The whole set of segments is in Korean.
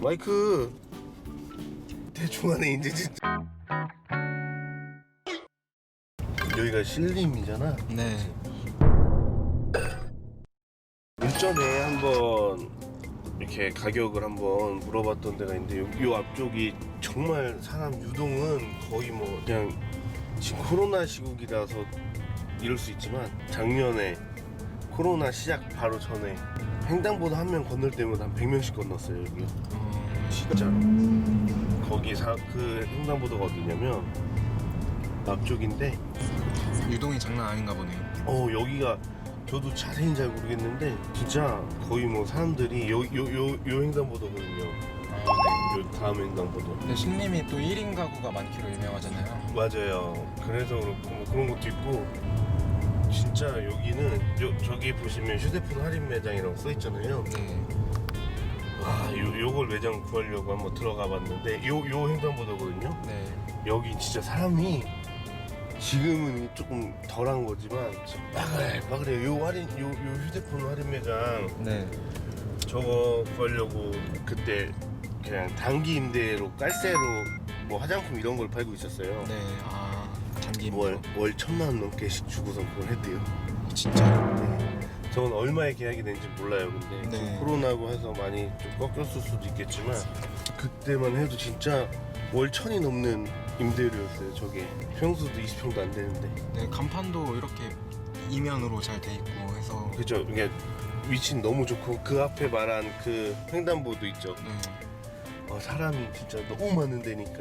마이크. 대충 하네 이제 진짜. 여기가 신림이잖아. 네. 일전에 한번 이렇게 가격을 한번 물어봤던 데가 있는데 요, 요 앞쪽이 정말 사람 유동은 거의 뭐 그냥 지금 코로나 시국이라서 이럴 수 있지만 작년에 코로나 시작 바로 전에 횡단보도 한 명 건널 때마다 한 100명씩 건넜어요 여기 어, 진짜로 거기 사, 그 횡단보도가 어디냐면 앞쪽인데 유동이 장난 아닌가 보네요. 어 여기가 저도 자세히 잘 모르겠는데 진짜 거의 뭐 사람들이 요요 요 요 횡단보도거든요 요 다음 횡단보도 근데 신림이 또 1인 가구가 많기로 유명하잖아요. 맞아요 그래서 그렇고 뭐 그런 것도 있고 진짜 여기는 요, 저기 보시면 휴대폰 할인 매장이라고 써 있잖아요 네. 와 요, 요걸 매장 구하려고 한번 들어가 봤는데 요, 요 횡단보도거든요 네. 여기 진짜 사람이 지금은 조금 덜한 거지만 진짜 빠글빠글해요 요 할인 요, 요 휴대폰 할인 매장 네. 저거 구하려고 그때 그냥 단기 임대로 깔세로 뭐 화장품 이런 걸 팔고 있었어요 네. 아, 단기 월, 월 천만 원 넘게씩 주고선 그걸 했대요 진짜요? 저건 얼마에 계약이 된지 몰라요 근데 네. 지금 코로나고 해서 많이 좀 꺾였을 수도 있겠지만 그때만 해도 진짜 월 천이 넘는 임대료였어요 저게 평수도 20평도 안 되는데 네. 간판도 이렇게 이면으로 잘 돼 있고 해서 그죠 이게 위치는 너무 좋고 그 앞에 말한 그 횡단보도 있죠 네. 어, 사람이 진짜 너무 많은 데니까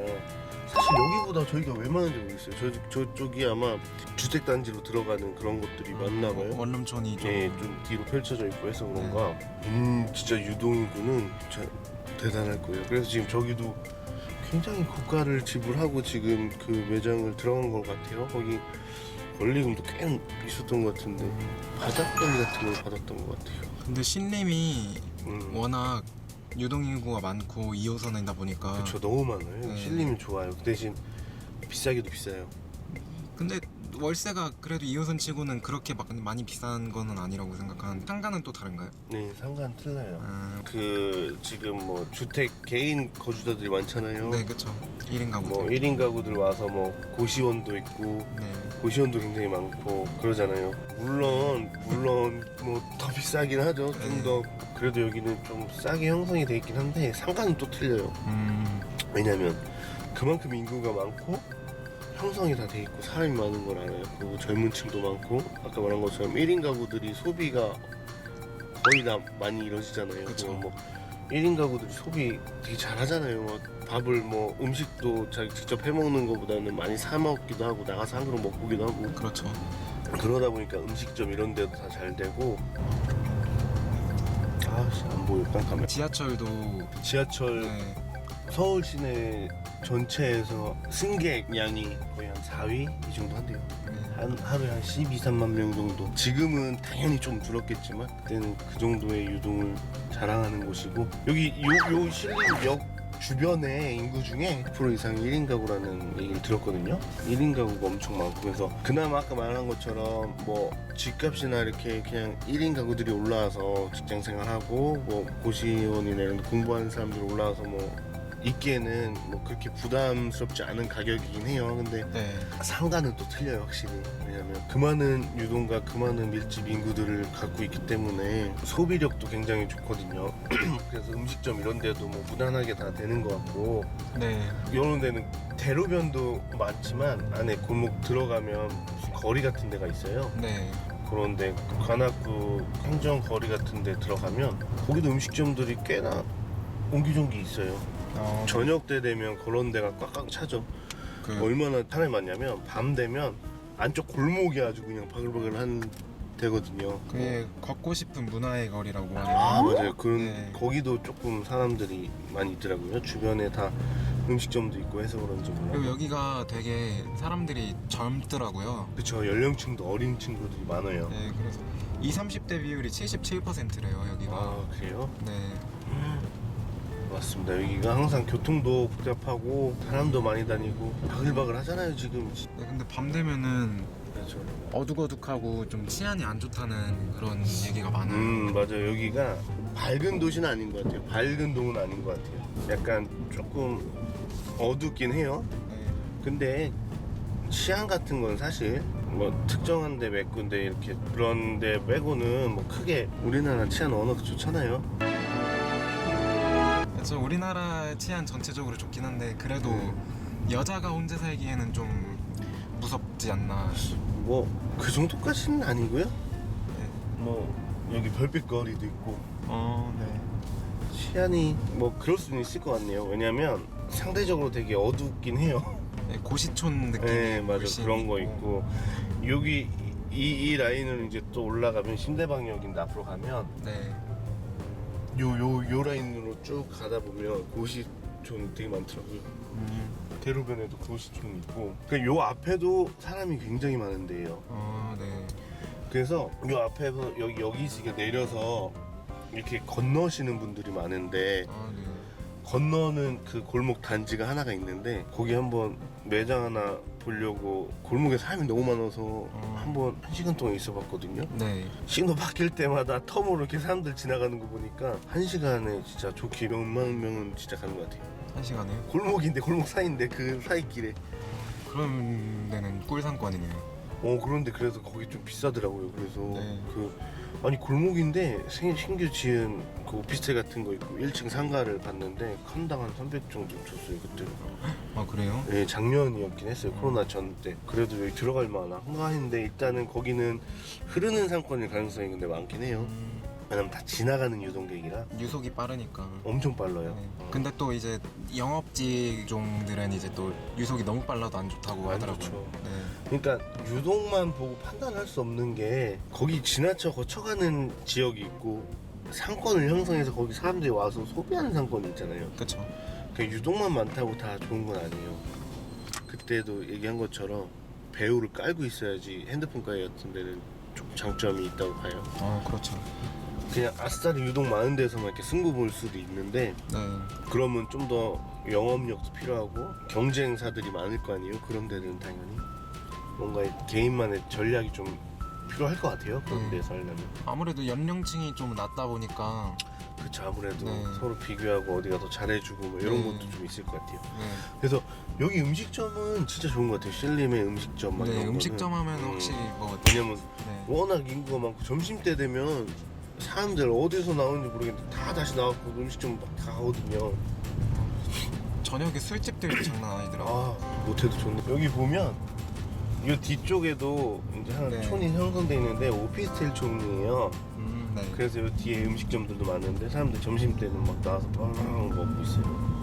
사실 여기보다 저희가 왜 많은지 모르겠어요. 저, 저쪽이 아마 주택단지로 들어가는 그런 것들이 많나 봐요. 원룸촌이 좀 예, 좀 뒤로 펼쳐져 있고 해서 그런가. 음 진짜 유동인구는 진짜 대단할 거예요. 그래서 지금 저기도 굉장히 고가를 지불하고 지금 그 매장을 들어간 것 같아요. 거기 권리금도 꽤 있었던 것 같은데 바닥권리 같은 걸 받았던 것 같아요. 근데 신림이 음. 워낙 유동 인구가 많고 2호선이다 보니까. 그쵸 너무 많아요. 네. 실리면 좋아요. 그 대신 비싸기도 비싸요. 근데 월세가 그래도 2호선 치고는 그렇게 막 많이 비싼 거는 아니라고 생각하는데 상가는 또 다른가요? 네 상관 틀려요. 아, 그 지금 뭐 주택 개인 거주자들이 많잖아요. 네 그쵸. 1인 가구 뭐 1인 가구들 와서 뭐 고시원도 있고 네. 고시원도 굉장히 많고 그러잖아요. 물론 물론 뭐 더 비싸긴 하죠. 좀 네. 더 그래도 여기는 좀 싸게 형성이 돼 있긴 한데 상가는 또 틀려요. 음, 왜냐면 그만큼 인구가 많고 형성이 다 돼 있고 사람이 많은 걸 알아요. 그리고 젊은 층도 많고 아까 말한 것처럼 1인 가구들이 소비가 거의 다 많이 이루어지잖아요. 그쵸. 그뭐 1인 가구들이 소비 되게 잘하잖아요. 뭐 밥을 뭐 음식도 자기 직접 해 먹는 것보다는 많이 사 먹기도 하고 나가서 한 그릇 먹기도 하고 그렇죠 그러다 보니까 음식점 이런 데도 다 잘 되고 아씨 안 보여 깜깜해. 지하철도 지하철 네. 서울 시내 전체에서 승객 양이 거의 한 4위 이 정도 한대요. 네. 한 하루에 한 12, 3만 명 정도. 지금은 당연히 좀 줄었겠지만 그때는 그 정도의 유동을 자랑하는 곳이고 여기 요, 요 신림역 주변에 인구 중에 10% 이상이 1인 가구라는 얘기를 들었거든요. 1인 가구가 엄청 많고 그래서 그나마 아까 말한 것처럼 뭐 집값이나 이렇게 그냥 1인 가구들이 올라와서 직장 생활하고 뭐 고시원이나 이런 데 공부하는 사람들이 올라와서 뭐 있기에는 뭐 그렇게 부담스럽지 않은 가격이긴 해요. 근데 네. 상가는 또 틀려요 확실히 왜냐면 그 많은 유동과 그 많은 밀집 인구들을 갖고 있기 때문에 소비력도 굉장히 좋거든요 그래서 음식점 이런 데도 뭐 무난하게 다 되는 것 같고 네. 이런 데는 대로변도 많지만 안에 골목 들어가면 무슨 거리 같은 데가 있어요 네. 그런데 관악구 행정 거리 같은 데 들어가면 거기도 음식점들이 꽤나 옹기종기 있어요 어, 저녁 때 되면 그런 데가 꽉꽉 차죠 그, 얼마나 사람이 많냐면 밤 되면 안쪽 골목이 아주 그냥 바글바글한 데거든요. 그게 걷고 싶은 문화의 거리라고 아 하네요 맞아요. 그런 네. 거기도 조금 사람들이 많이 있더라고요. 주변에 다 음식점도 있고 해서 그런지 그리고 몰라요. 여기가 되게 사람들이 젊더라고요 그쵸 연령층도 어린 친구들이 많아요. 네 그래서 20, 30대 비율이 77%래요 여기가 아 그래요? 네. 맞습니다. 여기가 항상 교통도 복잡하고 사람도 많이 다니고 바글바글 하잖아요 지금. 네 근데 밤 되면은 그렇죠. 어둑어둑하고 좀 치안이 안 좋다는 그런 얘기가 많아요. 음 맞아요. 여기가 밝은 도시는 아닌 것 같아요. 밝은 동은 아닌 것 같아요. 약간 조금 어둡긴 해요. 네. 근데 치안 같은 건 사실 뭐 특정한 데 몇 군데 이렇게 그런 데 빼고는 뭐 크게 우리나라 치안 워낙 좋잖아요. 그래서 우리나라 치안 전체적으로 좋긴 한데 그래도 네. 여자가 혼자 살기에는 좀 무섭지 않나. 뭐 그 정도까지는 아니고요. 네. 뭐 여기 별빛 거리도 있고 어, 네. 치안이 뭐 그럴 수는 있을 것 같네요. 왜냐면 상대적으로 되게 어둡긴 해요. 네, 고시촌 느낌이 네, 맞아 그런 거 있고 여기 이, 이 라인을 이제 또 올라가면 신대방역인데 앞으로 가면 네. 요요 요 라인으로 쭉 가다 보면 고시촌 되게 많더라고요. 음. 대로변에도 고시촌 있고 그러니까 요 앞에도 사람이 굉장히 많은데요. 어, 네. 그래서 요 앞에서 여기 여기시게 내려서 이렇게 건너시는 분들이 많은데 아, 네. 건너는 그 골목 단지가 하나가 있는데 거기 한번 매장 하나 보려고 골목에 사람이 너무 많아서 한번 한 시간 동안 있어봤거든요. 네. 신호 바뀔 때마다 텀으로 이렇게 사람들 지나가는 거 보니까 한 시간에 진짜 좋게 몇만 명은 진짜 가는 것 같아요. 한 시간에요? 골목인데 골목 사이인데 그 사이 길에. 그런 데는 꿀상권이네요. 어 그런데 그래서 거기 좀 비싸더라고요. 그래서 네. 그 아니 골목인데 생- 신규 지은 그 오피스텔 같은 거 있고 1층 상가를 봤는데 칸당 한 300 정도 줬어요 그때. 아, 그래요? 예, 작년이었긴 했어요. 코로나 전 때. 그래도 여기 들어갈 만한가 했는데 일단은 거기는 흐르는 상권일 가능성이 근데 많긴 해요. 음, 왜냐면 다 지나가는 유동객이라 유속이 빠르니까. 엄청 빨라요. 네. 어. 근데 또 이제 영업직 종들은 이제 또 유속이 너무 빨라도 안 좋다고 안 하더라고요. 좋죠. 네. 그러니까 유동만 보고 판단할 수 없는 게 거기 지나쳐 거쳐가는 지역이 있고 상권을 형성해서 거기 사람들이 와서 소비하는 상권이 있잖아요. 그렇죠. 그 유동만 많다고 다 좋은 건 아니에요. 그때도 얘기한 것처럼 배우를 깔고 있어야지 핸드폰 가게 같은 데는 좀 장점이 있다고 봐요. 어, 그렇죠. 그냥 아싸리 유동 많은 데서만 이렇게 승부 볼 수도 있는데 네. 그러면 좀 더 영업력도 필요하고 경쟁사들이 많을 거 아니에요. 그런 데는 당연히 뭔가 개인만의 전략이 좀 필요할 것 같아요. 그런 음. 데서 하려면. 아무래도 연령층이 좀 낮다 보니까 그쵸 아무래도 네. 서로 비교하고 어디가 더 잘해주고 뭐 이런 네. 것도 좀 있을 것 같아요. 네, 그래서 여기 음식점은 진짜 좋은 것 같아요. 실림의 음식점 막 네 이런 음식점 거는. 하면 음. 확실히 뭐 왜냐면 네. 워낙 인구가 많고 점심 때 되면 사람들 어디서 나오는지 모르겠는데 다 다시 나왔고 음식점 막 다 가거든요. 저녁에 술집들도 장난 아니더라고요. 아 못해도 좋네. 여기 보면 이 뒤쪽에도 이제 하나 네. 촌이 형성돼 있는데 오피스텔 촌이에요. 음, 네. 그래서 이 뒤에 음식점들도 많은데 사람들 점심 때는 막 나와서 빵 먹고 있어요.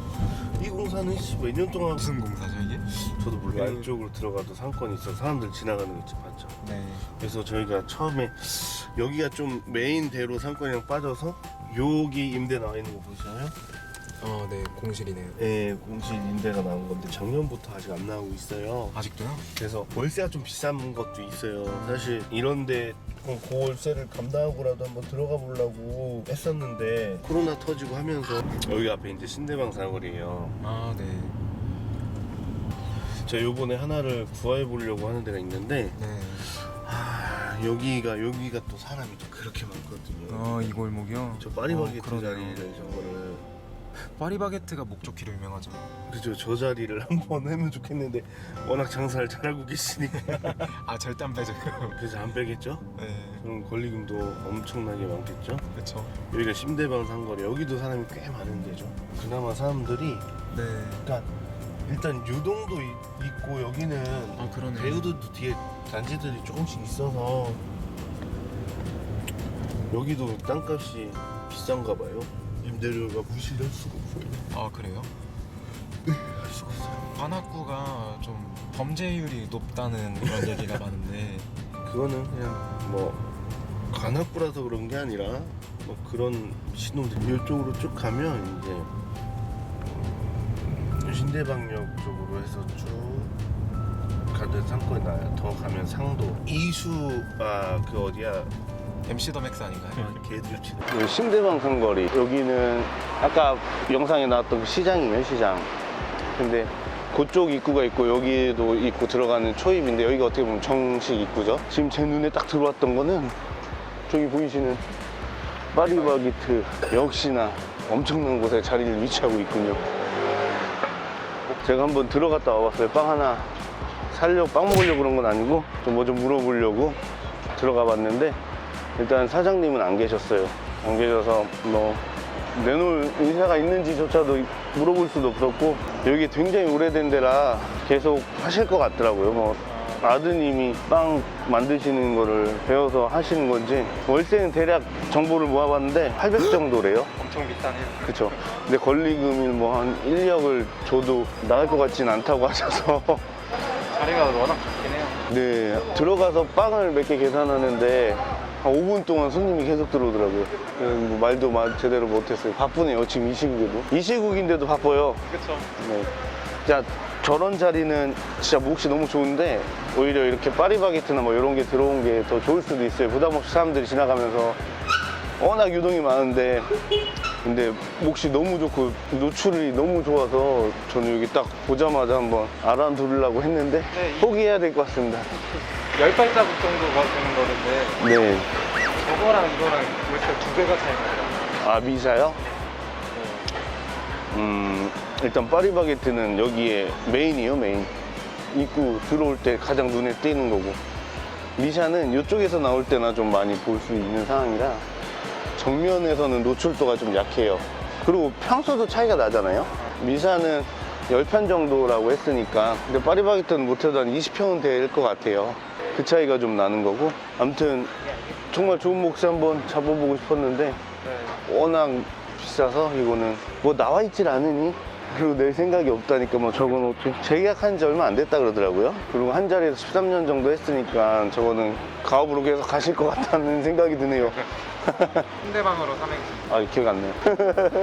이 공사는 몇년 동안 무슨 공사죠 이게? 저도 몰라요. 네. 안쪽으로 들어가도 상권이 있어 서 사람들 지나가는 거 있죠, 봤죠. 네. 그래서 저희가 처음에 여기가 좀 메인 대로 상권이랑 빠져서 여기 임대 나와 있는 거 보시나요? 어, 네 공실이네요. 예, 공실 임대가 나온 건데 작년부터 아직 안 나오고 있어요. 아직도요? 그래서 월세가 좀 비싼 것도 있어요. 사실 이런데 조금 고월세를 감당하고라도 한번 들어가 보려고 했었는데 코로나 터지고 하면서 여기 앞에 이제 신대방 사거리예요. 아, 네. 제가 요번에 하나를 구해 보려고 하는 데가 있는데 네. 아, 여기가 여기가 또 사람이 또 그렇게 많거든요. 어, 이 골목이요? 저 파리바게트 어. 자리를 저거를 파리바게트가 목적기로 유명하죠. 그죠 저 자리를 한번 하면 좋겠는데 워낙 장사를 잘하고 계시니까 아, 절대 안 빼죠. 그래서 안 빼겠죠? 네. 그럼 권리금도 엄청나게 많겠죠? 그렇죠. 여기가 심대방 상거리 여기도 사람이 꽤 많은 데죠. 그나마 사람들이 네. 그러니까 일단 유동도 이- 있고 여기는 아, 그러네. 배우들도 뒤에 단지들이 조금씩 있어서 여기도 땅값이 비싼가 봐요. 임대료가 무시할 수가 없어요. 아, 그래요? 할 수가 없어요. 관악구가 좀 범죄율이 높다는 그런 얘기가 많은데 그거는 그냥 뭐 관악구라서 그런 게 아니라 뭐 그런 신호들 이쪽으로 쭉 가면 이제 음, 신대방역 쪽으로 해서 쭉 가든 상권이 나요. 더 가면 상도 이수 아 그 어디야 MC 더 맥스 아닌가요? 개들 치는 신대방 상거리 여기는 아까 영상에 나왔던 그 시장이에요 시장 근데 그쪽 입구가 있고 여기에도 입구 들어가는 초입인데 여기가 어떻게 보면 정식 입구죠. 지금 제 눈에 딱 들어왔던 거는 저기 보이시는 파리바게트 역시나 엄청난 곳에 자리를 위치하고 있군요. 제가 한번 들어갔다 와봤어요. 빵 하나 살려고 빵 먹으려고 그런 건 아니고 좀 뭐 좀 물어보려고 들어가 봤는데 일단 사장님은 안 계셨어요. 안 계셔서 뭐 내놓을 의사가 있는지조차도 물어볼 수도 없었고 여기 굉장히 오래된 데라 계속 하실 것 같더라고요. 뭐 아드님이 빵 만드시는 거를 배워서 하시는 건지 월세는 대략 정보를 모아봤는데 800 정도래요. 엄청 비싸네요. 그쵸. 근데 권리금이 뭐 한 1억을 줘도 나갈 것 같진 않다고 하셔서 자리가 워낙 좋긴 해요. 네 들어가서 빵을 몇 개 계산하는데 한 5분 동안 손님이 계속 들어오더라고요. 뭐 말도 마- 제대로 못했어요. 바쁘네요 지금 이 시국에도. 이 시국인데도 바빠요. 그렇죠. 네. 자 저런 자리는 진짜 몫이 너무 좋은데 오히려 이렇게 파리바게트나 뭐 이런 게 들어온 게 더 좋을 수도 있어요. 부담 없이 사람들이 지나가면서 워낙 유동이 많은데 근데 몫이 너무 좋고 노출이 너무 좋아서 저는 여기 딱 보자마자 한번 알아두려고 했는데 네, 이- 포기해야 될 것 같습니다. 열 발자국 정도가 되는 거는데 네. 저거랑 이거랑 월세 두 배가 차이 나요. 아 미사요? 음 일단 파리바게트는 여기에 메인이요 메인. 입구 들어올 때 가장 눈에 띄는 거고. 미샤는 이쪽에서 나올 때나 좀 많이 볼 수 있는 상황이라 정면에서는 노출도가 좀 약해요. 그리고 평수도 차이가 나잖아요. 미샤는 10편 정도라고 했으니까. 근데 파리바게트는 못해도 한 20평은 될 것 같아요. 그 차이가 좀 나는 거고. 아무튼 정말 좋은 몫을 한번 잡아보고 싶었는데 네. 워낙 비싸서 이거는 뭐 나와 있질 않으니 그리고 낼 생각이 없다니까 뭐 적어놓고 재계약한 지 얼마 안 됐다 그러더라고요. 그리고 한 자리에서 13년 정도 했으니까 저거는 가업으로 계속 가실 것 같다는 생각이 드네요. 상대방으로 삼행. 아 기억 안 나요